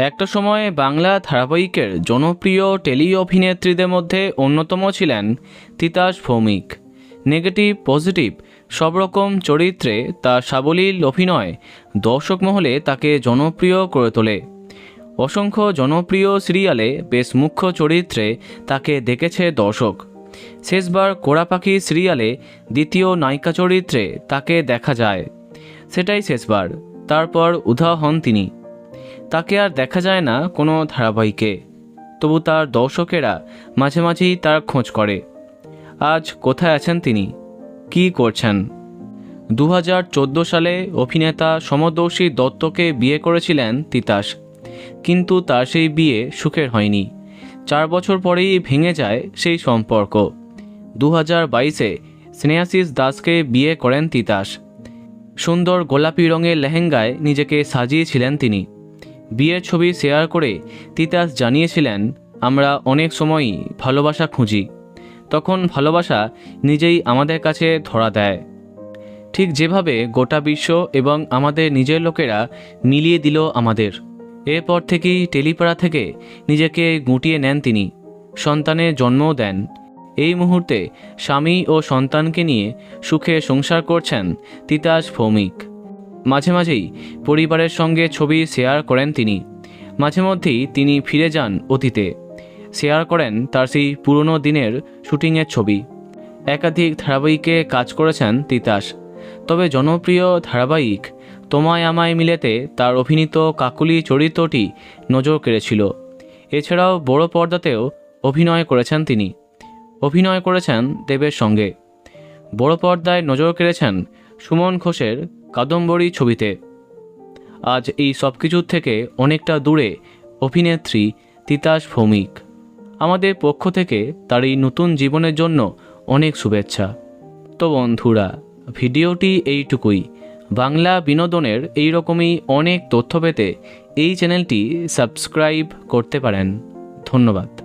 একটা সময়ে বাংলা ধারাবাহিকের জনপ্রিয় টেলি অভিনেত্রীদের মধ্যে অন্যতম ছিলেন তিতাস ভৌমিক। নেগেটিভ, পজিটিভ সব রকম চরিত্রে তার সাবলীল অভিনয় দর্শক মহলে তাকে জনপ্রিয় করে তোলে। অসংখ্য জনপ্রিয় সিরিয়ালে বেশ মুখ্য চরিত্রে তাকে দেখেছে দর্শক। শেষবার কোড়া পাখি সিরিয়ালে দ্বিতীয় নায়িকা চরিত্রে তাকে দেখা যায়। সেটাই শেষবার, তারপর উধা হন তিনি। তাকে আর দেখা যায় না কোনো ধারাবাহিকে। তবু তার দর্শকেরা মাঝে মাঝেই তার খোঁজ করে। আজ কোথায় আছেন তিনি? কী করছেন? দু হাজার চোদ্দ সালে অভিনেতা সমদর্শী দত্তকে বিয়ে করেছিলেন তিতাস। কিন্তু তার সেই বিয়ে সুখের হয়নি। চার বছর পরেই ভেঙে যায় সেই সম্পর্ক। দু হাজার বাইশে স্নেহাশিস দাসকে বিয়ে করেন তিতাস। সুন্দর গোলাপি রঙের লেহেঙ্গায় নিজেকে সাজিয়েছিলেন তিনি। বিয়ের ছবি শেয়ার করে তিতাস জানিয়েছিলেন, আমরা অনেক সময়ই ভালোবাসা খুঁজি। তখন ভালোবাসা নিজেই আমাদের কাছে ধরা দেয়। ঠিক যেভাবে গোটা বিশ্ব এবং আমাদের নিজের লোকেরা মিলিয়ে দিল আমাদের। এরপর থেকেই টেলিপাড়া থেকে নিজেকে গুটিয়ে নেন তিনি। সন্তানের জন্মও দেন। এই মুহূর্তে স্বামী ও সন্তানকে নিয়ে সুখে সংসার করছেন তিতাস ভৌমিক। মাঝে মাঝেই পরিবারের সঙ্গে ছবি শেয়ার করেন তিনি। মাঝে মধ্যেই তিনি ফিরে যান অতীতে। শেয়ার করেন তার সেই পুরনো দিনের শুটিংয়ের ছবি। একাধিক ধারাবাহিকে কাজ করেছেন তিতাস। তবে জনপ্রিয় ধারাবাহিক তোমায় আমায় মিলেতে তার অভিনীত কাকুলি চরিত্রটি নজর কেড়েছিল। এছাড়াও বড় পর্দাতেও অভিনয় করেছেন তিনি। অভিনয় করেছেন দেবের সঙ্গে। বড় পর্দায় নজর কেড়েছেন সুমন ঘোষের কাদম্বরী ছবিতে। আজ এই সব কিছুর থেকে অনেকটা দূরে অভিনেত্রী তিতাস ভৌমিক। আমাদের পক্ষ থেকে তার এই নতুন জীবনের জন্য অনেক শুভেচ্ছা। তো বন্ধুরা, ভিডিওটি এইটুকুই। বাংলা বিনোদনের এই রকমই অনেক তথ্য পেতে এই চ্যানেলটি সাবস্ক্রাইব করতে পারেন। ধন্যবাদ।